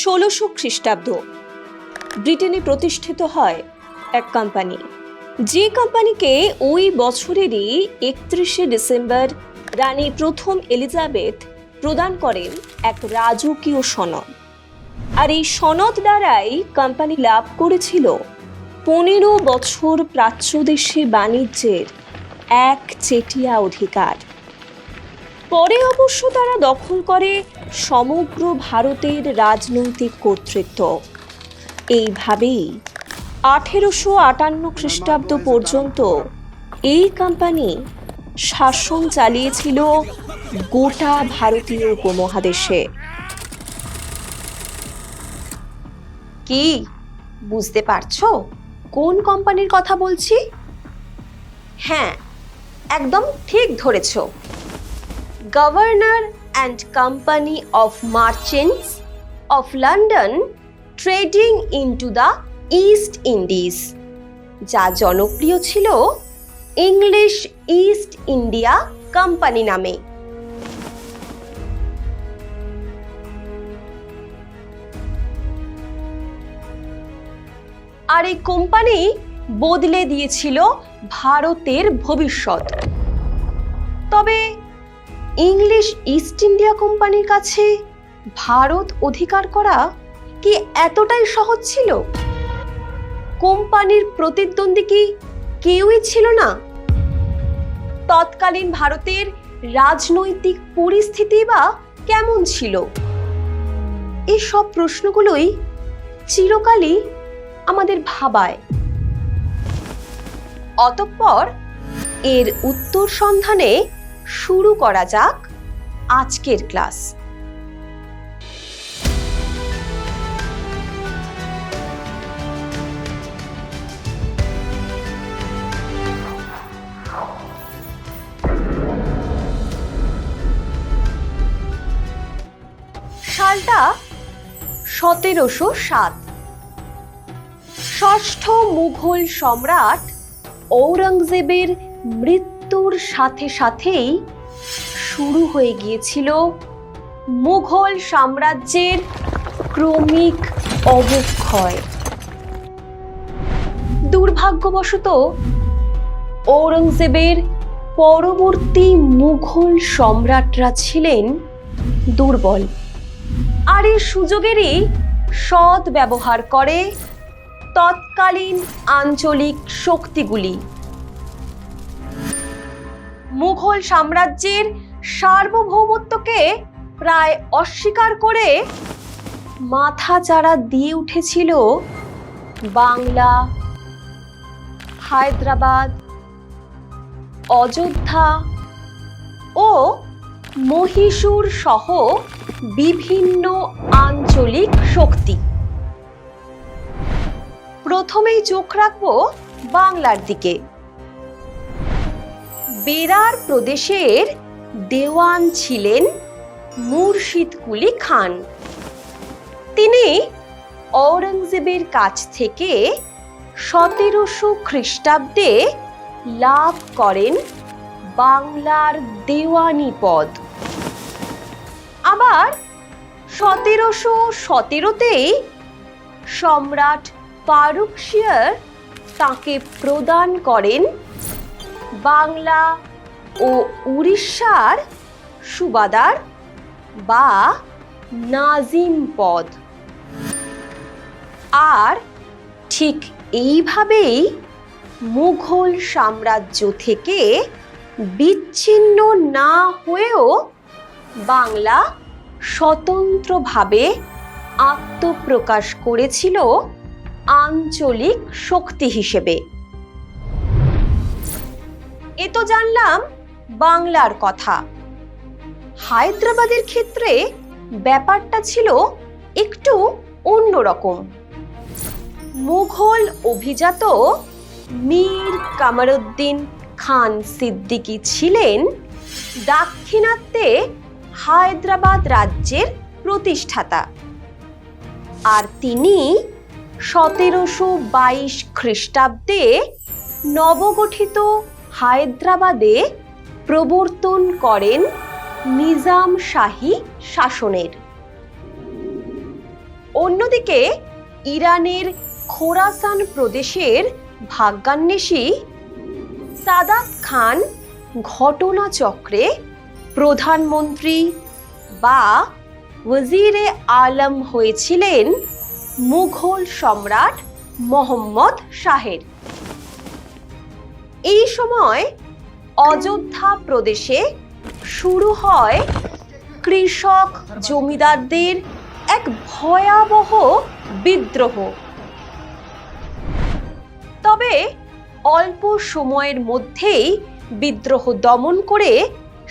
ষোলোশো খ্রিস্টাব্দ। ব্রিটেনে প্রতিষ্ঠিত হয় এক কোম্পানি যে কোম্পানিকে ওই বছরেরই একত্রিশে ডিসেম্বর রানী প্রথম এলিজাবেথ প্রদান করেন এক রাজকীয় সনদ। আর এই সনদ দ্বারাই কোম্পানি লাভ করেছিল পনেরো বছর প্রাচ্যদেশে বাণিজ্যের এক চেটিয়া অধিকার। পরে অবশ্য তারা দখল করে সমগ্র ভারতের রাজনৈতিক কর্তৃত্ব। এইভাবেই আঠেরোশো আটান্ন খ্রিস্টাব্দ পর্যন্ত এই কোম্পানি শাসন চালিয়েছিল গোটা ভারতীয় উপমহাদেশে। কি, বুঝতে পারছ? কোন কোম্পানির কথা বলছি? হ্যাঁ একদম ঠিক ধরেছো। Governor and company of merchants of London trading into the East Indies যা জনপ্রিয় ছিল ইংলিশ ইস্ট ইন্ডিয়া কোম্পানি নামে। আর এই কোম্পানি বদলে দিয়েছিল ভারতের ভবিষ্যৎ। তবে ইংলিশ ইস্ট ইন্ডিয়া কোম্পানির কাছে ভারত অধিকার করা কি এতটাই সহজ ছিল? কোম্পানির প্রতিদ্বন্দ্বী কি কেউই ছিল না? তৎকালীন ভারতের রাজনৈতিক পরিস্থিতি বা কেমন ছিল? এই সব প্রশ্নগুলোই চিরকালই আমাদের ভাবায়। অতঃপর এর উত্তর সন্ধানে শুরু করা যাক আজকের ক্লাস। সালটা সতেরোশো সাত। ষষ্ঠ মুঘল সম্রাট ঔরঙ্গজেবের মৃত্যুর সাথে সাথেই শুরু হয়ে গিয়েছিল মুঘল সাম্রাজ্যের ক্রমিক অবক্ষয়। দুর্ভাগ্যবশত ঔরঙ্গজেবের পরবর্তী মুঘল সম্রাটরা ছিলেন দুর্বল। আর এই সুযোগেরই সৎ ব্যবহার করে তৎকালীন আঞ্চলিক শক্তিগুলি। মুঘল সাম্রাজ্যের সার্বভৌমত্বকে প্রায় অস্বীকার করে মাথা চাড়া দিয়ে উঠেছিল বাংলা, হায়দ্রাবাদ, অযোধ্যা ও মহীশূর সহ বিভিন্ন আঞ্চলিক শক্তি। প্রথমেই চোখ রাখব বাংলার দিকে। বেরার প্রদেশের দেওয়ান ছিলেন মুর্শিদ কুলি খান। তিনি ঔরঙ্গজেবের কাছ থেকে সতেরোশো খ্রিস্টাব্দে লাভ করেন বাংলার দেওয়ানি পদ। আবার সতেরোশো সতেরোতেই সম্রাট ফারুকশিয়ার তাকে প্রদান করেন বাংলা ও উড়িষ্যার সুবাদার বা নাজিম পদ। আর ঠিক এইভাবেই মুঘল সাম্রাজ্য থেকে বিচ্ছিন্ন না হয়েও বাংলা স্বতন্ত্রভাবে আত্মপ্রকাশ করেছিল আঞ্চলিক শক্তি হিসেবে। এ তো জানলাম বাংলার কথা। হায়দ্রাবাদের ক্ষেত্রে ব্যাপারটা ছিল একটু অন্যরকম। মুঘল অভিজাত মীর কামারুদ্দিন খান সিদ্দিকী ছিলেন দাক্ষিণাত্যে হায়দ্রাবাদ রাজ্যের প্রতিষ্ঠাতা। আর তিনি সতেরোশো বাইশ খ্রিস্টাব্দে নবগঠিত হায়দ্রাবাদে প্রবর্তন করেন নিজাম শাহী শাসনের। অন্যদিকে ইরানের খোরাসান প্রদেশের ভাগ্যান্বেষী সাদাত খান ঘটনাচক্রে প্রধানমন্ত্রী বা ওয়াজিরে আলম হয়েছিলেন মুঘল সম্রাট মোহাম্মদ শাহের। এই সময় অযোধ্যা প্রদেশে শুরু হয় কৃষক জমিদারদের এক ভয়াবহ বিদ্রোহ। তবে অল্প সময়ের মধ্যেই বিদ্রোহ দমন করে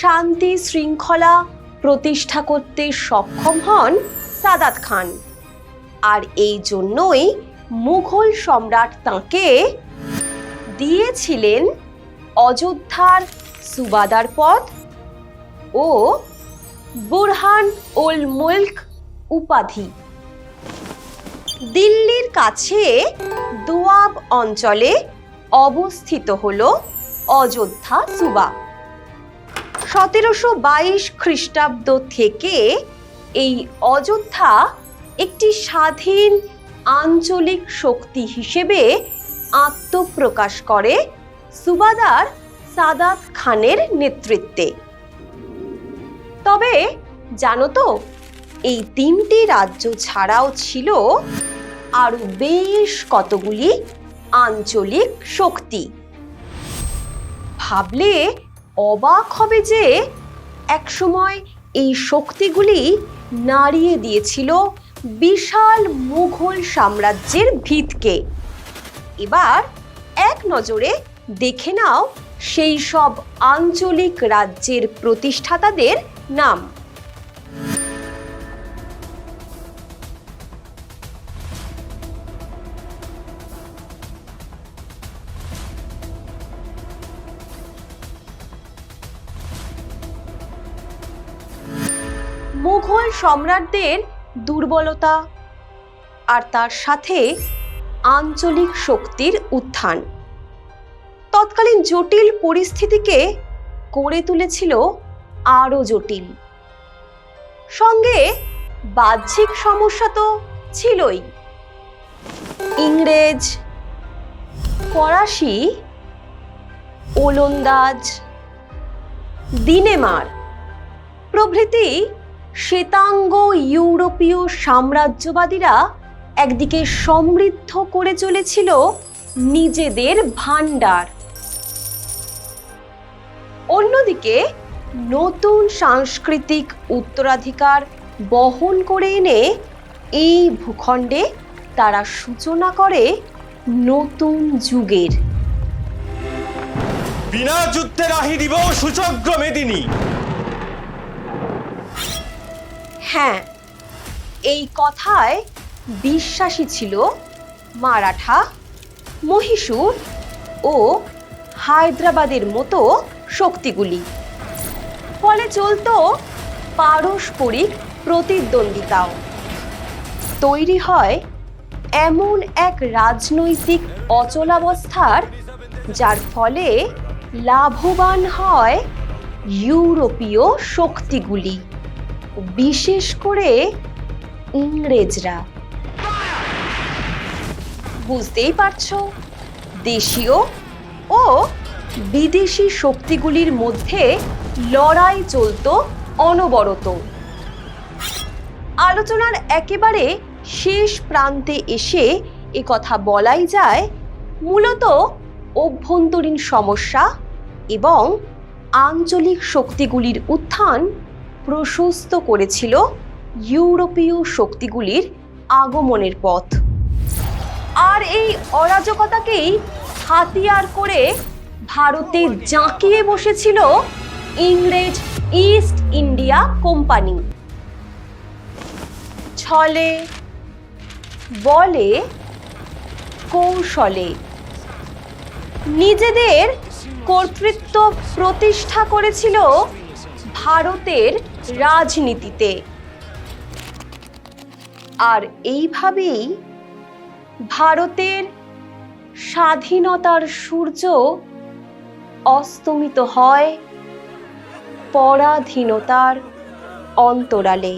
শান্তি শৃঙ্খলা প্রতিষ্ঠা করতে সক্ষম হন সাদাত খান। আর এই জন্যই মুঘল সম্রাট তাঁকে দিয়েছিলেন অযোধ্যার সুবাদার পদ ও বুরহান উল মুল্ক উপাধি। দিল্লির কাছে দোয়াব অঞ্চলে অবস্থিত হল অযোধ্যা সুবা। সতেরোশো বাইশ খ্রিস্টাব্দ থেকে এই অযোধ্যা একটি স্বাধীন আঞ্চলিক শক্তি হিসেবে আত্মপ্রকাশ করে সুবাদার সাদাত খানের নেতৃত্বে। তবে জানো তো, এই তিনটি রাজ্য ছাড়াও ছিল আরও বেশ কতগুলি আঞ্চলিক শক্তি। ভাবলে অবাক হবে যে একসময় এই শক্তিগুলি নাড়িয়ে দিয়েছিল বিশাল মুঘল সাম্রাজ্যের ভিতকে। এবার এক নজরে দেখে নাও সেই সব আঞ্চলিক রাজ্যের প্রতিষ্ঠাতাদের নাম। মুঘল সম্রাটদের দুর্বলতা আর তার সাথে আঞ্চলিক শক্তির উত্থান। তৎকালীন জটিল পরিস্থিতিকে করে তুলেছিল আরও জটিল। সঙ্গে বাহ্যিক সমস্যা তো ছিলই। ইংরেজ, ফরাসি, ওলন্দাজ, দিনেমার প্রভৃতি শ্বেতাঙ্গ ইউরোপীয় সাম্রাজ্যবাদীরা একদিকে সমৃদ্ধ করে চলেছিল নিজেদের ভাণ্ডার। অন্যদিকে নতুন সাংস্কৃতিক উত্তরাধিকার বহন করে এনে এই ভূখণ্ডে তারা সূচনা করে নতুন যুগের। বিনা যুদ্ধে রাহি দিব সুচগ্র মেদিনী। হ্যাঁ এই কথায় বিশ্বাসী ছিল মারাঠা, মহীশূর ও হায়দ্রাবাদের মতো শক্তিগুলি। ফলে চলতো পারস্পরিক প্রতিদ্বন্দ্বিতাও। তৈরি হয় এমন এক রাজনৈতিক অচলাবস্থার, যার ফলে লাভবান হয় ইউরোপীয় শক্তিগুলি, বিশেষ করে ইংরেজরা। বুঝতেই পারছ? দেশীয় ও বিদেশি শক্তিগুলির মধ্যে লড়াই চলতো অনবরত। আলোচনার একেবারে শেষ প্রান্তে এসে এ কথা বলাই যায় মূলত অভ্যন্তরীণ সমস্যা এবং আঞ্চলিক শক্তিগুলির উত্থান প্রশস্ত করেছিল ইউরোপীয় শক্তিগুলির আগমনের পথ। আর এই অরাজকতাকেই হাতিয়ার করে ভারতে জাঁকিয়ে বসেছিল ইংরেজ ইস্ট ইন্ডিয়া কোম্পানি। ছলে, বলে, কৌশলে। নিজেদের কর্তৃত্ব প্রতিষ্ঠা করেছিল ভারতের রাজনীতিতে। আর এইভাবেই ভারতের স্বাধীনতার সূর্য অস্তমিত হয় পরাধীনতার অন্তরালে।